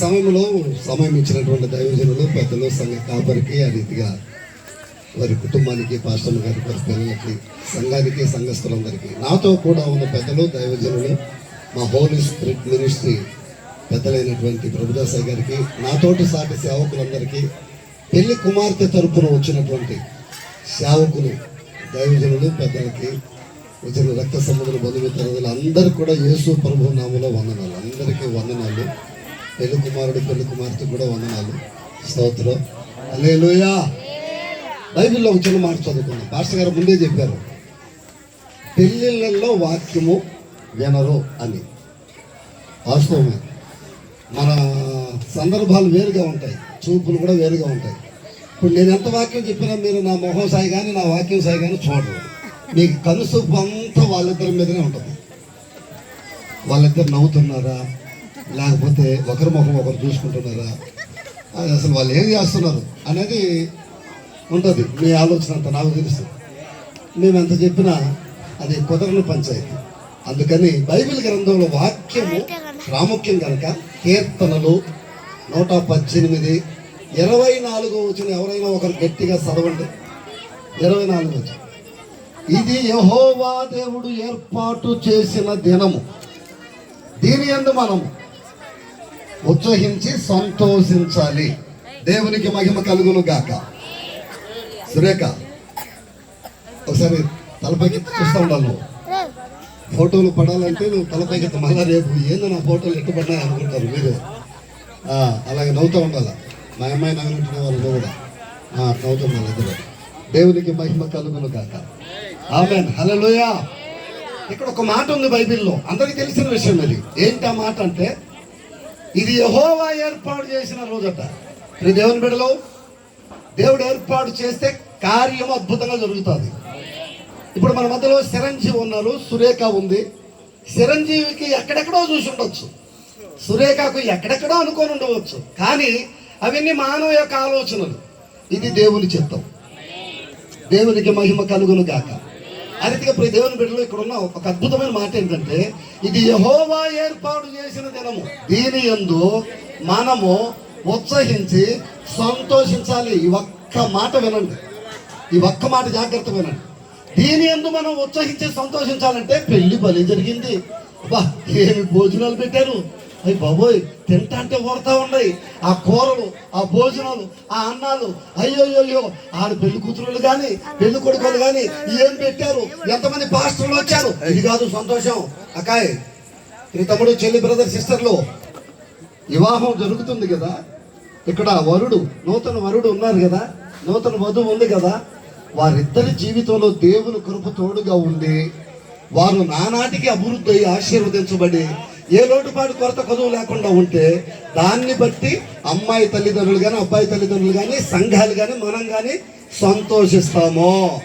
సమయంలో సమయం ఇచ్చినటువంటి దైవజనులు పెద్దలు సంఘ కాపరికి ఆ రీతిగా వారి కుటుంబానికి పాస్టర్ గారి వారి పిల్లలకి సంఘానికి సంఘస్థులందరికీ. నాతో కూడా ఉన్న పెద్దలు దైవజనులు మా హోలీ స్పిరిట్ మినిస్ట్రీ పెద్దలైనటువంటి ప్రభుదాసాయి గారికి నాతోటి సాటి సేవకులందరికీ పెళ్ళి కుమార్తె తరపున వచ్చినటువంటి సేవకులు దైవజనులు పెద్దలకి వచ్చిన రక్త సంబంధులు బంధుమిత్రులు అందరూ కూడా యేసు ప్రభు నామలో వందనాలు. అందరికీ వందనాలు. పెళ్ళి కుమారుడు పెళ్ళి కుమార్తె కూడా వందనాలు. స్తోత్రం. అలేలుయా బైబిల్లో ఒక చిన్న మాట చదువుకున్నాం పాస్టర్ గారు ముందే చెప్పారు. పెళ్ళిళ్ళల్లో వాక్యము వినరు అని. వాస్తవమే. మన సందర్భాలు వేరుగా ఉంటాయి. చూపులు కూడా వేరుగా ఉంటాయి. ఇప్పుడు నేను ఎంత వాక్యం చెప్పినా మీరు నా మొహం సాయి కానీ నా వాక్యం సాయి కానీ చూడరు. మీకు కనుసూపు అంతా వాళ్ళిద్దరి మీదనే ఉంటుంది. వాళ్ళిద్దరు నవ్వుతున్నారా? లేకపోతే ఒకరి ముఖం ఒకరు చూసుకుంటున్నారా? అసలు వాళ్ళు ఏం చేస్తున్నారు అనేది ఉంటుంది మీ ఆలోచన అంత నాకు తెలుసు. మేము ఎంత చెప్పినా అది కుదరని పంచాయతీ. అందుకని బైబిల్ గ్రంథంలో వాక్యము ప్రాముఖ్యం కనుక కీర్తనలు నూట పద్దెనిమిది ఇరవై నాలుగు వచ్చిన ఎవరైనా ఒకరు గట్టిగా చదవండి. ఇరవై నాలుగు వచ్చిన ఇది యహోవా దేవుడు ఏర్పాటు చేసిన దినము. దీని ఎందు మనము ఉత్సహించి సంతోషించాలి. దేవునికి మహిమ కలుగును గాక. సురేఖ ఒకసారి తలపైకి చూస్తూ ఉండాలి నువ్వు. ఫోటోలు పడాలంటే నువ్వు తలపైకి మళ్ళా రేపు ఏందో నా ఫోటోలు ఎట్టు పడినాయి అనుకుంటారు మీరు. అలాగే నవ్వుతూ ఉండాలి. మా అమ్మాయి నవ్వినట్టునే వాళ్ళు కూడా. నవ్వుతూ ఉండాలి ఇద్దరు. దేవునికి మహిమ కలుగును గాక. ఆమె హలోయా ఇక్కడ ఒక మాట ఉంది బైబిల్లో. అందరికీ తెలిసిన విషయం అది. ఏంటి ఆ మాట అంటే ఇది యహోవా ఏర్పాటు చేసిన రోజట. ఇది దేవుని బిడలో దేవుడు ఏర్పాటు చేస్తే కార్యం అద్భుతంగా జరుగుతుంది. ఇప్పుడు మన మధ్యలో చిరంజీవి ఉన్నారు సురేఖ ఉంది. చిరంజీవికి ఎక్కడెక్కడో చూసి ఉండొచ్చు. సురేఖకు ఎక్కడెక్కడో అనుకొని ఉండవచ్చు. కానీ అవన్నీ మానవ యొక్క ఆలోచనలు. ఇది దేవుని చిత్తం. దేవునికి మహిమ కలుగును గాక. అరితిగా ప్రతి దేవుని బిడ్డలో ఇక్కడ ఉన్న ఒక అద్భుతమైన మాట ఏంటంటే ఇది యహోవా ఏర్పాటు చేసిన దినము. దీని యందు మనము ఉత్సహించి సంతోషించాలి. ఈ ఒక్క మాట వినండి. ఈ ఒక్క మాట జాగ్రత్త వినండి. దీని ఎందు మనం ఉత్సహించి సంతోషించాలంటే పెళ్ళి బలి జరిగింది. అబ్బా ఏమి భోజనాలు పెట్టారు? అయ్యి బాబోయ్ తింటా అంటే ఊరుతా ఉన్నాయి. ఆ కూరలు ఆ భోజనాలు ఆ అన్నాలు అయ్యోయ్యో ఆడ పెళ్ళి కూతురులు కానీ పెళ్ళి కొడుకులు కానీ ఏం పెట్టారు? ఎంతమంది పాస్టర్లు వచ్చారు? ఇది కాదు సంతోషం. అకాయ్ నీ తమ్ముడు చెల్లి బ్రదర్ సిస్టర్లు వివాహం జరుగుతుంది కదా? ఇక్కడ వరుడు నూతన వరుడు ఉన్నారు కదా? నూతన వధువు ఉంది కదా? వారిద్దరి జీవితంలో దేవుని కృప తోడుగా ఉండి వారు నానాటికి అభివృద్ధి అయ్యి ఆశీర్వదించబడి ఏ లోటుపాటు కొరత కొదువు లేకుండా ఉంటే దాన్ని బట్టి అమ్మాయి తల్లిదండ్రులు కానీ అబ్బాయి తల్లిదండ్రులు కానీ సంఘాలు కానీ మనం కానీ సంతోషిస్తాము.